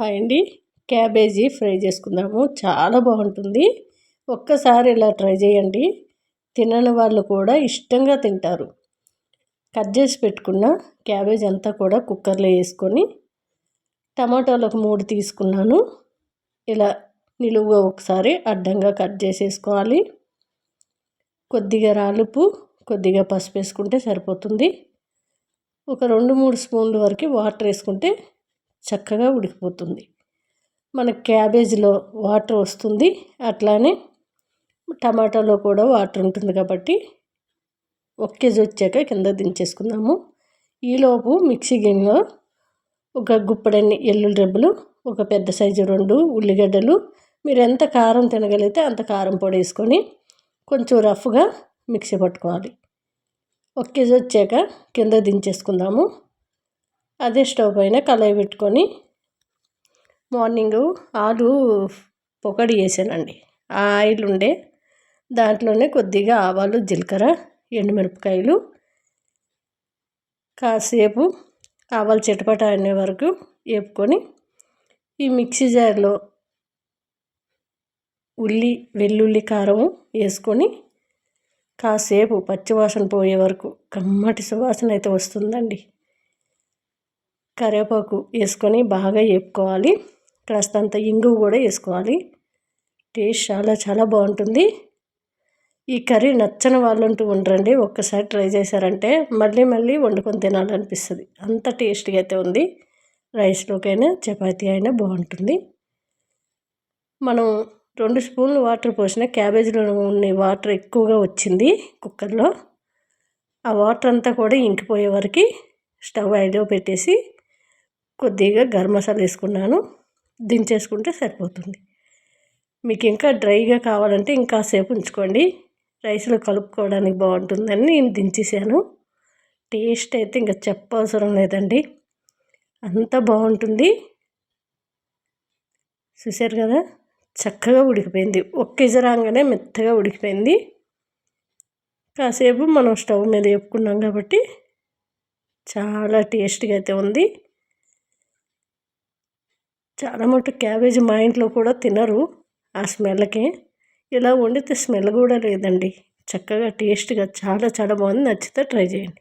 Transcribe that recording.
Hi అండి. Cabbage fry చేసుకుందాము. చాలా బాగుంటుంది. ఒక్కసారి ఇలా ట్రై చేయండి. తినని వాళ్ళు కూడా ఇష్టంగా తింటారు. కట్ చేసి పెట్టుకున్న క్యాబేజ్ అంతా కూడా కుక్కర్లో వేసుకొని టమాటాలు ఒక మూడు తీసుకున్నాను. ఇలా నిలువుగా ఒకసారి అడ్డంగా కట్ చేసేసుకోవాలి. కొద్దిగా రాలుపు కొద్దిగా పసుపు వేసుకుంటే సరిపోతుంది. ఒక రెండు మూడు స్పూన్ల వరకు వాటర్ వేసుకుంటే చక్కగా ఉడికిపోతుంది. మన క్యాబేజీలో వాటర్ వస్తుంది. అట్లానే టమాటాలో కూడా వాటర్ ఉంటుంది కాబట్టి ఒక కేజీ వచ్చాక కింద దించేసుకుందాము. ఈలోపు మిక్సీ గిన్నెలో ఒక గుప్పడన్ని ఎల్లుల్లి రెబ్బలు ఒక పెద్ద సైజు రెండు ఉల్లిగడ్డలు మీరు ఎంత కారం తినగలిగితే అంత కారం పొడి వేసుకొని కొంచెం రఫ్గా మిక్సీ పట్టుకోవాలి. ఒక కేజీ వచ్చాక కింద దించేసుకుందాము. అదే స్టవ్ పైన కళాయి పెట్టుకొని మార్నింగ్ ఆలు పొకడి వేసానండి ఆ ఆయిల్ ఉండే దాంట్లోనే కొద్దిగా ఆవాలు జీలకర్ర ఎండుమిరపకాయలు కాసేపు ఆవాలు చిటపట అనే వరకు వేపుకొని ఈ మిక్సీ జార్లో ఉల్లి వెల్లుల్లి కారం వేసుకొని కాసేపు పచ్చివాసన పోయే వరకు కమ్మటి సువాసన అయితే వస్తుందండి. కరివేపాకు వేసుకొని బాగా వేపుకోవాలి. కాస్తంత ఇంగు కూడా వేసుకోవాలి. టేస్ట్ చాలా చాలా బాగుంటుంది. ఈ కర్రీ నచ్చని వాళ్ళంటూ ఉండరండి. ఒక్కసారి ట్రై చేశారంటే మళ్ళీ మళ్ళీ వండుకొని తినాలనిపిస్తుంది. అంత టేస్ట్గా అయితే ఉంది. రైస్లోకైనా చపాతీ అయినా బాగుంటుంది. మనం రెండు స్పూన్లు వాటర్ పోసిన క్యాబేజీలో ఉన్న వాటర్ ఎక్కువగా వచ్చింది కుక్కర్లో. ఆ వాటర్ అంతా కూడా ఇంకిపోయే వరకు స్టవ్ ఐదో పెట్టేసి కొద్దిగా గరం మసాలా వేసుకున్నాను. దించేసుకుంటే సరిపోతుంది. మీకు ఇంకా డ్రైగా కావాలంటే ఇంకా సేపు ఉంచుకోండి. రైస్లో కలుపుకోవడానికి బాగుంటుందని నేను దించేసాను. టేస్ట్ అయితే ఇంకా చెప్పవసరం లేదండి. అంత బాగుంటుంది. చూశారు కదా? చక్కగా ఉడికిపోయింది. ఒక్క రాగానే మెత్తగా ఉడికిపోయింది. కాసేపు మనం స్టవ్ మీద వేపుకున్నాం కాబట్టి చాలా టేస్ట్గా అయితే ఉంది. చాలా మటుకు క్యాబేజీ మా ఇంట్లో కూడా తినరు ఆ స్మెల్కి ఇలా వండితే స్మెల్ కూడా లేదండి. చక్కగా టేస్ట్గా చాలా చాలా బాగుంది. నచ్చితే ట్రై చేయండి.